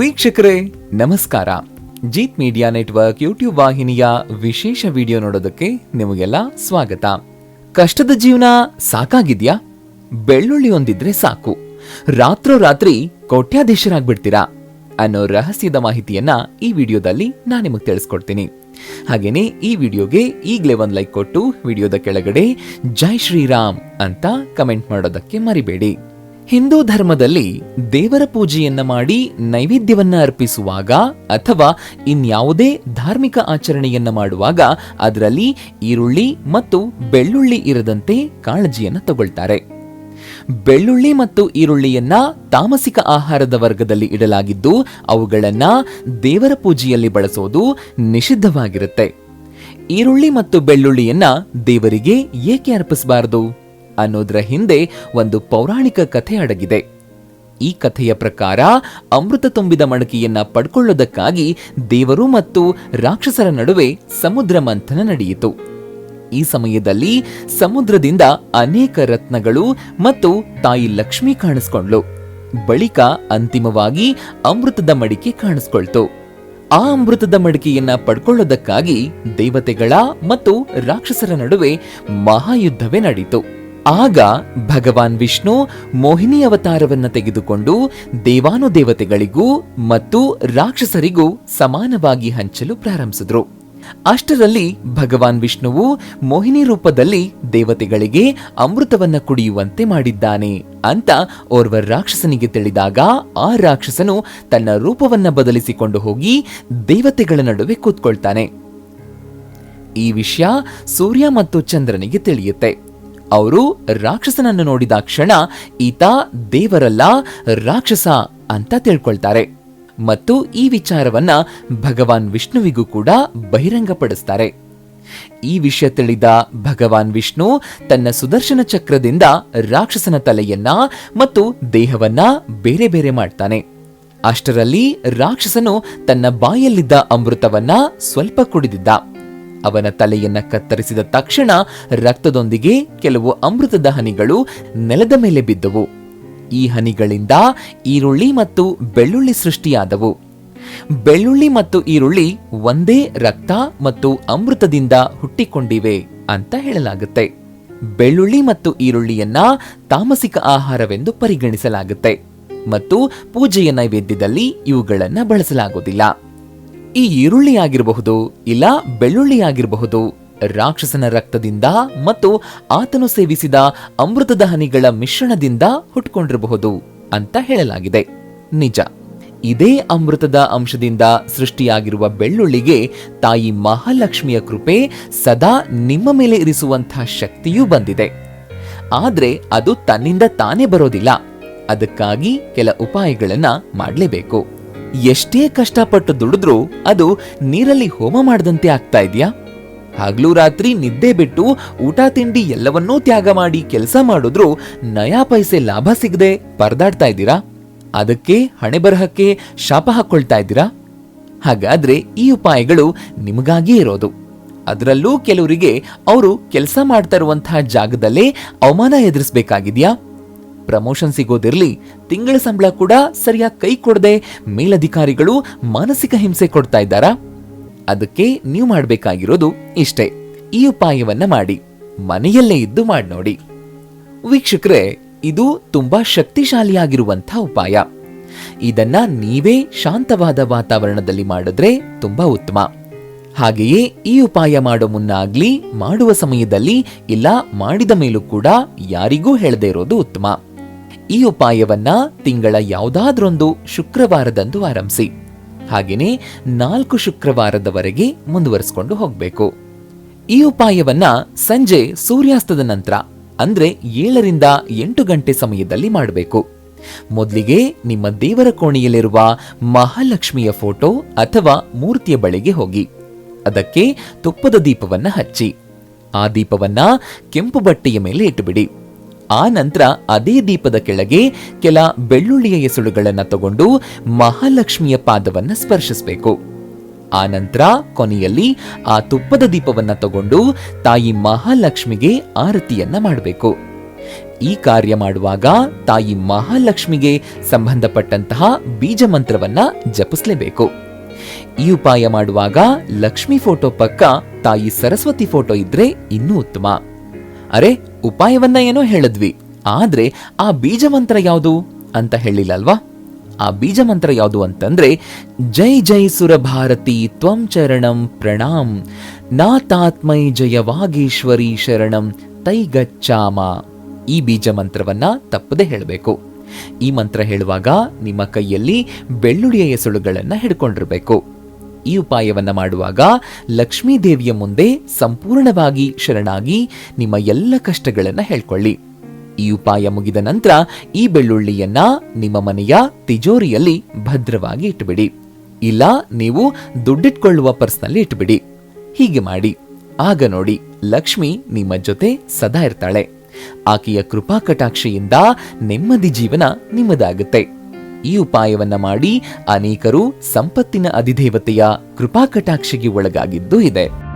ವೀಕ್ಷಕರೇ, ನಮಸ್ಕಾರ. Jeet media network YouTube ವಾಹಿನಿಯ ವಿಶೇಷ ವಿಡಿಯೋ ನೋಡೋದಕ್ಕೆ ನಿಮಗೆಲ್ಲ ಸ್ವಾಗತ. ಕಷ್ಟದ ಜೀವನ ಸಾಕಾಗಿದ್ಯಾ? ಬೆಳ್ಳುಳ್ಳಿ ಒಂದಿದ್ರೆ ಸಾಕು. ರಾತ್ರೋರಾತ್ರಿ ಕೋಟ್ಯಾಧೀಶರಾಗ್ಬಿಡ್ತೀರಾ? ಅನ್ನೋ ರಹಸ್ಯದ ಮಾಹಿತಿಯನ್ನ ಈ ವಿಡಿಯೋದಲ್ಲಿ ನಾನು ನಿಮಗೆ ತಿಳಿಸ್ಕೊಡ್ತೀನಿ. ಹಾಗೇನೆ ಈ ವಿಡಿಯೋಗೆ ಈಗಲೇ ಒಂದು ಲೈಕ್ ಕೊಟ್ಟು ವಿಡಿಯೋದ ಕೆಳಗಡೆ ಜೈ ಶ್ರೀರಾಮ್ ಅಂತ ಕಮೆಂಟ್ ಮಾಡೋದಕ್ಕೆ ಮರಿಬೇಡಿ. ಹಿಂದೂ ಧರ್ಮದಲ್ಲಿ ದೇವರ ಪೂಜೆಯನ್ನ ಮಾಡಿ ನೈವೇದ್ಯವನ್ನ ಅರ್ಪಿಸುವಾಗ ಅಥವಾ ಇನ್ಯಾವುದೇ ಧಾರ್ಮಿಕ ಆಚರಣೆಯನ್ನ ಮಾಡುವಾಗ ಅದರಲ್ಲಿ ಈರುಳ್ಳಿ ಮತ್ತು ಬೆಳ್ಳುಳ್ಳಿ ಇರದಂತೆ ಕಾಳಜಿಯನ್ನ ತಗೊಳ್ತಾರೆ. ಬೆಳ್ಳುಳ್ಳಿ ಮತ್ತು ಈರುಳ್ಳಿಯನ್ನ ತಾಮಸಿಕ ಆಹಾರದ ವರ್ಗದಲ್ಲಿ ಇಡಲಾಗಿದ್ದು ಅವುಗಳನ್ನ ದೇವರ ಪೂಜೆಯಲ್ಲಿ ಬಳಸೋದು ನಿಷಿದ್ಧವಾಗಿರುತ್ತೆ. ಈರುಳ್ಳಿ ಮತ್ತು ಬೆಳ್ಳುಳ್ಳಿಯನ್ನ ದೇವರಿಗೆ ಏಕೆ ಅರ್ಪಿಸಬಾರದು? ಅನ್ನೋದರ ಹಿಂದೆ ಒಂದು ಪೌರಾಣಿಕ ಕಥೆ ಅಡಗಿದೆ. ಈ ಕಥೆಯ ಪ್ರಕಾರ ಅಮೃತ ತುಂಬಿದ ಮಡಕೆಯನ್ನ ಪಡ್ಕೊಳ್ಳೋದಕ್ಕಾಗಿ ದೇವರು ಮತ್ತು ರಾಕ್ಷಸರ ನಡುವೆ ಸಮುದ್ರ ಮಂಥನ ನಡೆಯಿತು. ಈ ಸಮಯದಲ್ಲಿ ಸಮುದ್ರದಿಂದ ಅನೇಕ ರತ್ನಗಳು ಮತ್ತು ತಾಯಿ ಲಕ್ಷ್ಮಿ ಕಾಣಿಸ್ಕೊಂಡ್ಲು ಬಳಿಕ ಅಂತಿಮವಾಗಿ ಅಮೃತದ ಮಡಿಕೆ ಕಾಣಿಸ್ಕೊಳ್ತು. ಆ ಅಮೃತದ ಮಡಿಕೆಯನ್ನ ಪಡ್ಕೊಳ್ಳೋದಕ್ಕಾಗಿ ದೇವತೆಗಳ ಮತ್ತು ರಾಕ್ಷಸರ ನಡುವೆ ಮಹಾಯುದ್ಧವೇ ನಡೀತು. ಆಗ ಭಗವಾನ್ ವಿಷ್ಣು ಮೋಹಿನಿ ಅವತಾರವನ್ನ ತೆಗೆದುಕೊಂಡು ದೇವಾನುದೇವತೆಗಳಿಗೂ ಮತ್ತು ರಾಕ್ಷಸರಿಗೂ ಸಮಾನವಾಗಿ ಹಂಚಲು ಪ್ರಾರಂಭಿಸಿದ್ರು. ಅಷ್ಟರಲ್ಲಿ ಭಗವಾನ್ ವಿಷ್ಣುವು ಮೋಹಿನಿ ರೂಪದಲ್ಲಿ ದೇವತೆಗಳಿಗೆ ಅಮೃತವನ್ನ ಕುಡಿಯುವಂತೆ ಮಾಡಿದ್ದಾನೆ ಅಂತ ಓರ್ವ ರಾಕ್ಷಸನಿಗೆ ತಿಳಿದಾಗ ಆ ರಾಕ್ಷಸನು ತನ್ನ ರೂಪವನ್ನ ಬದಲಿಸಿಕೊಂಡು ಹೋಗಿ ದೇವತೆಗಳ ನಡುವೆ ಕೂತ್ಕೊಳ್ತಾನೆ. ಈ ವಿಷಯ ಸೂರ್ಯ ಮತ್ತು ಚಂದ್ರನಿಗೆ ತಿಳಿಯುತ್ತೆ. ಅವರು ರಾಕ್ಷಸನನ್ನು ನೋಡಿದ ಕ್ಷಣ ಈತ ದೇವರಲ್ಲ, ರಾಕ್ಷಸ ಅಂತ ತಿಳ್ಕೊಳ್ತಾರೆ. ಮತ್ತು ಈ ವಿಚಾರವನ್ನ ಭಗವಾನ್ ವಿಷ್ಣುವಿಗೂ ಕೂಡ ಬಹಿರಂಗಪಡಿಸ್ತಾರೆ. ಈ ವಿಷಯ ತಿಳಿದ ಭಗವಾನ್ ವಿಷ್ಣು ತನ್ನ ಸುದರ್ಶನ ಚಕ್ರದಿಂದ ರಾಕ್ಷಸನ ತಲೆಯನ್ನ ಮತ್ತು ದೇಹವನ್ನ ಬೇರೆ ಬೇರೆ ಮಾಡ್ತಾನೆ. ಅಷ್ಟರಲ್ಲಿ ರಾಕ್ಷಸನು ತನ್ನ ಬಾಯಲ್ಲಿದ್ದ ಅಮೃತವನ್ನ ಸ್ವಲ್ಪ ಕುಡಿದಿದ್ದ. ಅವನ ತಲೆಯನ್ನ ಕತ್ತರಿಸಿದ ತಕ್ಷಣ ರಕ್ತದೊಂದಿಗೆ ಕೆಲವು ಅಮೃತದ ಹನಿಗಳು ನೆಲದ ಮೇಲೆ ಬಿದ್ದವು. ಈ ಹನಿಗಳಿಂದ ಈರುಳ್ಳಿ ಮತ್ತು ಬೆಳ್ಳುಳ್ಳಿ ಸೃಷ್ಟಿಯಾದವು. ಬೆಳ್ಳುಳ್ಳಿ ಮತ್ತು ಈರುಳ್ಳಿ ಒಂದೇ ರಕ್ತ ಮತ್ತು ಅಮೃತದಿಂದ ಹುಟ್ಟಿಕೊಂಡಿವೆ ಅಂತ ಹೇಳಲಾಗುತ್ತೆ. ಬೆಳ್ಳುಳ್ಳಿ ಮತ್ತು ಈರುಳ್ಳಿಯನ್ನ ತಾಮಸಿಕ ಆಹಾರವೆಂದು ಪರಿಗಣಿಸಲಾಗುತ್ತೆ ಮತ್ತು ಪೂಜೆಯ ನೈವೇದ್ಯದಲ್ಲಿ ಇವುಗಳನ್ನು ಬಳಸಲಾಗುವುದಿಲ್ಲ. ಈ ಈರುಳ್ಳಿ ಆಗಿರಬಹುದು ಇಲ್ಲ ಬೆಳ್ಳುಳ್ಳಿ ಆಗಿರಬಹುದು ರಾಕ್ಷಸನ ರಕ್ತದಿಂದ ಮತ್ತು ಆತನು ಸೇವಿಸಿದ ಅಮೃತದ ಹನಿಗಳ ಮಿಶ್ರಣದಿಂದ ಹುಟ್ಕೊಂಡಿರಬಹುದು ಅಂತ ಹೇಳಲಾಗಿದೆ. ನಿಜ. ಇದೇ ಅಮೃತದ ಅಂಶದಿಂದ ಸೃಷ್ಟಿಯಾಗಿರುವ ಬೆಳ್ಳುಳ್ಳಿಗೆ ತಾಯಿ ಮಹಾಲಕ್ಷ್ಮಿಯ ಕೃಪೆ ಸದಾ ನಿಮ್ಮ ಮೇಲೆ ಇರಿಸುವಂತಹ ಶಕ್ತಿಯೂ ಬಂದಿದೆ. ಆದರೆ ಅದು ತನ್ನಿಂದ ತಾನೇ ಬರೋದಿಲ್ಲ. ಅದಕ್ಕಾಗಿ ಕೆಲ ಉಪಾಯಗಳನ್ನ ಮಾಡಲೇಬೇಕು. ಎಷ್ಟೇ ಕಷ್ಟಪಟ್ಟು ದುಡಿದ್ರೂ ಅದು ನೀರಲ್ಲಿ ಹೋಮ ಮಾಡದಂತೆ ಆಗ್ತಾ ಇದೆಯಾ? ಹಗಲು ರಾತ್ರಿ ನಿದ್ದೆ ಬಿಟ್ಟು ಊಟ ತಿಂಡಿ ಎಲ್ಲವನ್ನೂ ತ್ಯಾಗ ಮಾಡಿ ಕೆಲಸ ಮಾಡಿದ್ರು ನಯಾ ಪೈಸೆ ಲಾಭ ಸಿಗದೆ ಪರದಾಡ್ತಾ ಇದ್ದೀರಾ? ಅದಕ್ಕೆ ಹಣೆ ಬರಹಕ್ಕೆ ಶಾಪ ಹಾಕೊಳ್ತಾ ಇದ್ದೀರಾ? ಹಾಗಾದ್ರೆ ಈ ಉಪಾಯಗಳು ನಿಮಗಾಗಿಯೇ ಇರೋದು. ಅದರಲ್ಲೂ ಕೆಲವರಿಗೆ ಅವರು ಕೆಲಸ ಮಾಡ್ತಾ ಇರುವಂತಹ ಜಾಗದಲ್ಲೇ ಅವಮಾನ ಎದುರಿಸಬೇಕಾಗಿದ್ಯಾ? ಪ್ರಮೋಷನ್ ಸಿಗೋದಿರಲಿ, ತಿಂಗಳ ಸಂಬಳ ಕೂಡ ಸರಿಯಾಗಿ ಕೈ ಕೊಡದೆ ಮೇಲಧಿಕಾರಿಗಳು ಮಾನಸಿಕ ಹಿಂಸೆ ಕೊಡ್ತಾ ಇದ್ದಾರಾ? ಅದಕ್ಕೆ ನೀವು ಮಾಡಬೇಕಾಗಿರೋದು ಇಷ್ಟೇ. ಈ ಉಪಾಯವನ್ನ ಮಾಡಿ, ಮನೆಯಲ್ಲೇ ಇದ್ದು ಮಾಡಿ ನೋಡಿ. ವೀಕ್ಷಕರೇ, ಇದು ತುಂಬಾ ಶಕ್ತಿಶಾಲಿಯಾಗಿರುವಂತಹ ಉಪಾಯ. ಇದನ್ನ ನೀವೇ ಶಾಂತವಾದ ವಾತಾವರಣದಲ್ಲಿ ಮಾಡಿದ್ರೆ ತುಂಬಾ ಉತ್ತಮ. ಹಾಗೆಯೇ ಈ ಉಪಾಯ ಮಾಡೋ ಮುನ್ನ ಆಗ್ಲಿ ಮಾಡುವ ಸಮಯದಲ್ಲಿ ಇಲ್ಲ, ಮಾಡಿದ ಮೇಲೂ ಕೂಡ ಯಾರಿಗೂ ಹೇಳದೇ ಇರೋದು ಉತ್ತಮ. ಈ ಉಪಾಯವನ್ನ ತಿಂಗಳ ಯಾವುದಾದ್ರೊಂದು ಶುಕ್ರವಾರದಂದು ಆರಂಭಿಸಿ. ಹಾಗೆಯೇ ನಾಲ್ಕು ಶುಕ್ರವಾರದವರೆಗೆ ಮುಂದುವರಿಸಿಕೊಂಡು ಹೋಗಬೇಕು. ಈ ಉಪಾಯವನ್ನ ಸಂಜೆ ಸೂರ್ಯಾಸ್ತದ ನಂತರ, ಅಂದ್ರೆ ಏಳರಿಂದ ಎಂಟು ಗಂಟೆ ಸಮಯದಲ್ಲಿ ಮಾಡಬೇಕು. ಮೊದಲಿಗೆ ನಿಮ್ಮ ದೇವರ ಕೋಣೆಯಲ್ಲಿರುವ ಮಹಾಲಕ್ಷ್ಮಿಯ ಫೋಟೋ ಅಥವಾ ಮೂರ್ತಿಯ ಬಳಿಗೆ ಹೋಗಿ. ಅದಕ್ಕೆ ತುಪ್ಪದ ದೀಪವನ್ನ ಹಚ್ಚಿ. ಆ ದೀಪವನ್ನ ಕೆಂಪು ಬಟ್ಟೆಯ ಮೇಲೆ ಇಟ್ಟುಬಿಡಿ. ಆ ನಂತರ ಅದೇ ದೀಪದ ಕೆಳಗೆ ಕೆಲ ಬೆಳ್ಳುಳ್ಳಿಯ ಎಸುಳುಗಳನ್ನು ತಗೊಂಡು ಮಹಾಲಕ್ಷ್ಮಿಯ ಪಾದವನ್ನು ಸ್ಪರ್ಶಿಸಬೇಕು. ಆ ನಂತರ ಕೊನೆಯಲ್ಲಿ ಆ ತುಪ್ಪದ ದೀಪವನ್ನು ತಗೊಂಡು ತಾಯಿ ಮಹಾಲಕ್ಷ್ಮಿಗೆ ಆರತಿಯನ್ನ ಮಾಡಬೇಕು. ಈ ಕಾರ್ಯ ಮಾಡುವಾಗ ತಾಯಿ ಮಹಾಲಕ್ಷ್ಮಿಗೆ ಸಂಬಂಧಪಟ್ಟಂತಹ ಬೀಜ ಮಂತ್ರವನ್ನ ಜಪಿಸಲೇಬೇಕು. ಈ ಉಪಾಯ ಮಾಡುವಾಗ ಲಕ್ಷ್ಮಿ ಫೋಟೋ ಪಕ್ಕ ತಾಯಿ ಸರಸ್ವತಿ ಫೋಟೋ ಇದ್ರೆ ಇನ್ನೂ ಉತ್ತಮ. ಅರೆ, ಉಪಾಯವನ್ನ ಏನೋ ಹೇಳಿದ್ವಿ. ಆದ್ರೆ ಆ ಬೀಜ ಮಂತ್ರ ಯಾವುದು ಅಂತ ಹೇಳಿಲ್ಲಲ್ವಾ? ಆ ಬೀಜ ಮಂತ್ರ ಯಾವುದು ಅಂತಂದ್ರೆ, ಜೈ ಜೈ ಸುರ ಭಾರತಿ ತ್ವಂ ಚರಣಂ ಪ್ರಣಾಮ್, ನಾತಾತ್ಮೈ ಜಯ ವಾಗೇಶ್ವರಿ ಶರಣಂ ತೈ ಗಚ್ಚಾಮ ಈ ಬೀಜ ಮಂತ್ರವನ್ನ ತಪ್ಪದೆ ಹೇಳಬೇಕು. ಈ ಮಂತ್ರ ಹೇಳುವಾಗ ನಿಮ್ಮ ಕೈಯಲ್ಲಿ ಬೆಳ್ಳುಳ್ಳಿಯ ಎಸಳುಗಳನ್ನು ಹಿಡ್ಕೊಂಡಿರ್ಬೇಕು. ಈ ಉಪಾಯವನ್ನ ಮಾಡುವಾಗ ಲಕ್ಷ್ಮೀ ದೇವಿಯ ಮುಂದೆ ಸಂಪೂರ್ಣವಾಗಿ ಶರಣಾಗಿ ನಿಮ್ಮ ಎಲ್ಲ ಕಷ್ಟಗಳನ್ನು ಹೇಳ್ಕೊಳ್ಳಿ. ಈ ಉಪಾಯ ಮುಗಿದ ನಂತರ ಈ ಬೆಳ್ಳುಳ್ಳಿಯನ್ನ ನಿಮ್ಮ ಮನೆಯ ತಿಜೋರಿಯಲ್ಲಿ ಭದ್ರವಾಗಿ ಇಟ್ಟುಬಿಡಿ. ಇಲ್ಲ, ನೀವು ದುಡ್ಡಿಟ್ಕೊಳ್ಳುವ ಪರ್ಸ್ನಲ್ಲಿ ಇಟ್ಬಿಡಿ ಹೀಗೆ ಮಾಡಿ. ಆಗ ನೋಡಿ, ಲಕ್ಷ್ಮಿ ನಿಮ್ಮ ಜೊತೆ ಸದಾ ಇರ್ತಾಳೆ. ಆಕೆಯ ಕೃಪಾ ಕಟಾಕ್ಷೆಯಿಂದ ನೆಮ್ಮದಿ ಜೀವನ ನಿಮ್ಮದಾಗುತ್ತೆ. ಈ ಉಪಾಯವನ್ನ ಮಾಡಿ ಅನೇಕರು ಸಂಪತ್ತಿನ ಅಧಿದೇವತೆಯ ಕೃಪಾ ಒಳಗಾಗಿದ್ದು ಒಳಗಾಗಿದ್ದೂ ಇದೆ.